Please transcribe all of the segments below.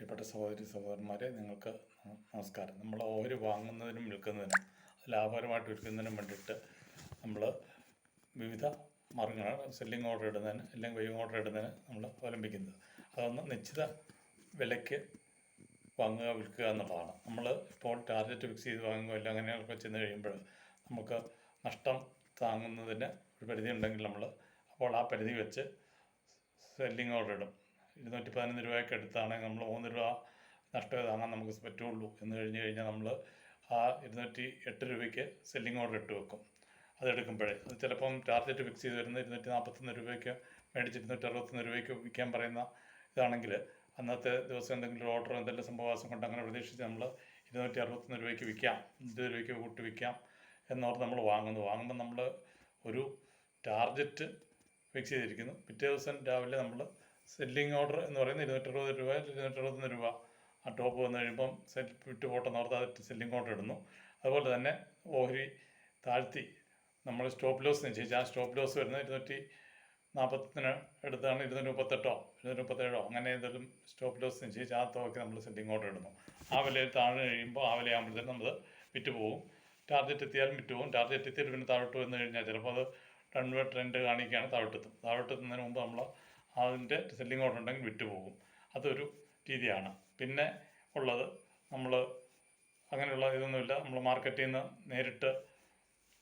പ്രിയപ്പെട്ട സഹോദരി സഹോദരന്മാരെ നിങ്ങൾക്ക് നമസ്കാരം. നമ്മൾ ഓഹരി വാങ്ങുന്നതിനും വിൽക്കുന്നതിനും ലാഭകരമായിട്ട് വിൽക്കുന്നതിനും വേണ്ടിയിട്ട് നമ്മൾ വിവിധ മാർഗങ്ങൾ സെല്ലിംഗ് ഓർഡർ ഇടുന്നതിന് അല്ലെങ്കിൽ വെയിങ് ഓർഡർ ഇടുന്നതിന് നമ്മൾ അവലംബിക്കുന്നത്. അതൊന്ന് നിശ്ചിത വിലയ്ക്ക് വാങ്ങുക വിൽക്കുക എന്നുള്ളതാണ്. നമ്മൾ ഇപ്പോൾ ടാർഗറ്റ് ഫിക്സ് ചെയ്ത് വാങ്ങുക ഇല്ല അങ്ങനെയൊക്കെ ചെന്ന് കഴിയുമ്പോൾ നമുക്ക് നഷ്ടം താങ്ങുന്നതിന് ഒരു പരിധി ഉണ്ടെങ്കിൽ നമ്മൾ അപ്പോൾ ആ പരിധി വെച്ച് സെല്ലിംഗ് ഓർഡർ ഇടും. ഇരുന്നൂറ്റി പതിനൊന്ന് രൂപയ്ക്ക് എടുത്താണെങ്കിൽ നമ്മൾ മൂന്ന് രൂപ നഷ്ടമേ താങ്ങാൻ നമുക്ക് പറ്റുള്ളൂ എന്ന് കഴിഞ്ഞ് കഴിഞ്ഞാൽ നമ്മൾ ആ ഇരുന്നൂറ്റി എട്ട് രൂപയ്ക്ക് സെല്ലിംഗ് ഓർഡർ ഇട്ട് വെക്കും. അതെടുക്കുമ്പോഴേ അത് ചിലപ്പം ടാർഗറ്റ് ഫിക്സ് ചെയ്ത് വരുന്ന ഇരുന്നൂറ്റി നാൽപ്പത്തൊന്ന് രൂപയ്ക്ക് മേടിച്ച് ഇരുന്നൂറ്റി അറുപത്തൊന്ന് രൂപയ്ക്ക് വിൽക്കാൻ പറയുന്ന ഇതാണെങ്കിൽ അന്നത്തെ ദിവസം എന്തെങ്കിലും ഓർഡർ എന്തെങ്കിലും സംഭവവാസം കൊണ്ട് അങ്ങനെ പ്രതീക്ഷിച്ച് നമ്മൾ ഇരുന്നൂറ്റി അറുപത്തൊന്ന് രൂപയ്ക്ക് വിൽക്കാം. ഇരുപത് രൂപയ്ക്ക് കൂട്ടി വിൽക്കാം എന്നോർത്ത് നമ്മൾ വാങ്ങുന്നു. വാങ്ങുമ്പോൾ നമ്മൾ ഒരു ടാർഗറ്റ് ഫിക്സ് ചെയ്തിരിക്കുന്നു. പിറ്റേ ദിവസം രാവിലെ നമ്മൾ സെല്ലിംഗ് ഓർഡർ എന്ന് പറയുന്നത് ഇരുന്നൂറ്ററുപത് രൂപ ഇരുന്നൂറ്ററുപത്തൊന്ന് രൂപ ആ ടോപ്പ് വന്നു കഴിയുമ്പം സെറ്റ് വിറ്റ് പോട്ടെന്ന് ഓർത്ത് അത് സെല്ലിംഗ് ഓർഡർ ഇടുന്നു. അതുപോലെ തന്നെ ഓഹരി താഴ്ത്തി നമ്മൾ സ്റ്റോപ്പ് ലോസ് നിശ്ചയിച്ച് ആ സ്റ്റോപ്പ് ലോസ് വരുന്നത് ഇരുന്നൂറ്റി നാൽപ്പത്തിന് എടുത്താണ് ഇരുന്നൂറ്റി മുപ്പത്തെട്ടോ ഇരുന്നൂറ്റി മുപ്പത്തേഴോ അങ്ങനെ ഏതെങ്കിലും സ്റ്റോപ്പ് ലോസ് നിശ്ചയിച്ച് ആ തുകയ്ക്ക് നമ്മൾ സെല്ലിംഗ് ഓർഡർ ഇടുന്നു. ആ വിലയിൽ താഴെ കഴിയുമ്പോൾ ആ വിലയാകുമ്പോഴത്തേനും നമ്മൾ വിറ്റ് പോകും ടാർഗറ്റ് എത്തിയാലും വിറ്റ് പോകും ടാർഗറ്റ് എത്തിയിട്ട് പിന്നെ താഴോട്ട് വന്നു കഴിഞ്ഞാൽ ചിലപ്പോൾ അത് റൺവേ ട്രെൻഡ് കാണിക്കുകയാണ് താഴോട്ടെത്തും താഴോട്ടെത്തുന്നതിന് മുമ്പ് നമ്മൾ അതിന്റെ സെല്ലിംഗ് ഓർഡർ ഉണ്ടെങ്കിൽ വിറ്റ് പോകും അതൊരു രീതിയാണ്. പിന്നെ ഉള്ളത് നമ്മൾ അങ്ങനെയുള്ള ഇതൊന്നുമില്ല. നമ്മൾ മാർക്കറ്റിൽ നിന്ന് നേരിട്ട്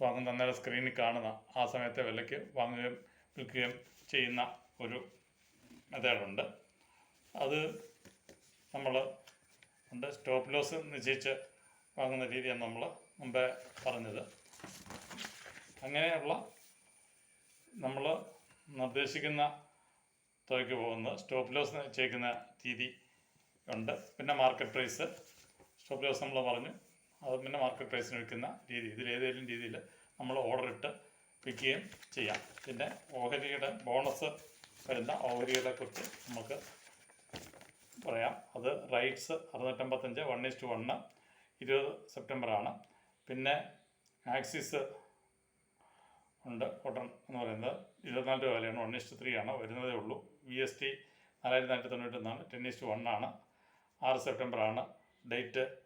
വാങ്ങുന്ന അന്നേരം സ്ക്രീനിൽ കാണുന്ന ആ സമയത്തെ വിലയ്ക്ക് വാങ്ങുകയും വിൽക്കുകയും ചെയ്യുന്ന ഒരു മെത്തേഡുണ്ട് അത് നമ്മൾ ഉണ്ട്. സ്റ്റോപ്പ് ലോസ് നിശ്ചയിച്ച് വാങ്ങുന്ന രീതിയാണ് നമ്മൾ മുമ്പേ പറഞ്ഞത്. അങ്ങനെയുള്ള നമ്മൾ നിർദ്ദേശിക്കുന്ന തുകയ്ക്ക് പോകുന്നത് സ്റ്റോപ്പ് ലോസ് ചെയ്യുന്ന രീതി ഉണ്ട്. പിന്നെ മാർക്കറ്റ് പ്രൈസ് സ്റ്റോപ്പ് ലോസ് നമ്മൾ പറഞ്ഞു. അത് പിന്നെ മാർക്കറ്റ് പ്രൈസിന് വിൽക്കുന്ന രീതി. ഇതിലേതെങ്കിലും രീതിയിൽ നമ്മൾ ഓർഡർ ഇട്ട് വിൽക്കുകയും ചെയ്യാം. പിന്നെ ഓഹരിയുടെ ബോണസ് വരുന്ന ഓഹരികളെ കുറിച്ച് നമുക്ക് പറയാം. അത് റൈറ്റ്സ് അറുന്നൂറ്റമ്പത്തഞ്ച് വൺ ഇസ്റ്റു വണ്ണ് ഇരുപത് സെപ്റ്റംബറാണ് പിന്നെ ആക്സിസ് ഉണ്ട്. കോട്ടൺ എന്ന് പറയുന്നത് ഇരുപത്തിനാല് രൂപ വിലയാണ്. വൺ ഇസ്റ്റ് ത്രീ ആണ്. വരുന്നതേ ഉള്ളൂ. വി എസ് ടി നാലായിരത്തി നാനൂറ്റി തൊണ്ണൂറ്റൊന്നാണ് ടെൻ ഇസ്റ്റു വൺ ആണ്. ആറ് സെപ്റ്റംബർ ആണ്. ഡേറ്റ്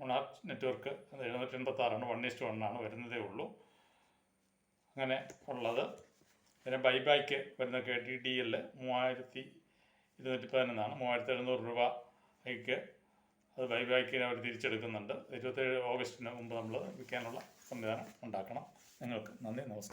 മുണാർ നെറ്റ്വർക്ക് എഴുന്നൂറ്റി എൺപത്താറാണ് വൺ ഇസ്റ്റ് വൺ ആണ്. വരുന്നതേ ഉള്ളൂ. അങ്ങനെ ഉള്ളത്. പിന്നെ ബൈബാക്ക് വരുന്ന കെ ടി ഡി എൽ മൂവായിരത്തി ഇരുന്നൂറ്റി പതിനൊന്നാണ് മൂവായിരത്തി എഴുന്നൂറ് രൂപയ്ക്ക് അത് ബൈബാക്കിന് അവർ തിരിച്ചെടുക്കുന്നുണ്ട്. ഇരുപത്തേഴ് ഓഗസ്റ്റിന് മുമ്പ് നമ്മൾ വിൽക്കാനുള്ള സംവിധാനം ഉണ്ടാക്കണം. നിങ്ങൾക്ക് നന്ദി നമസ്കാരം.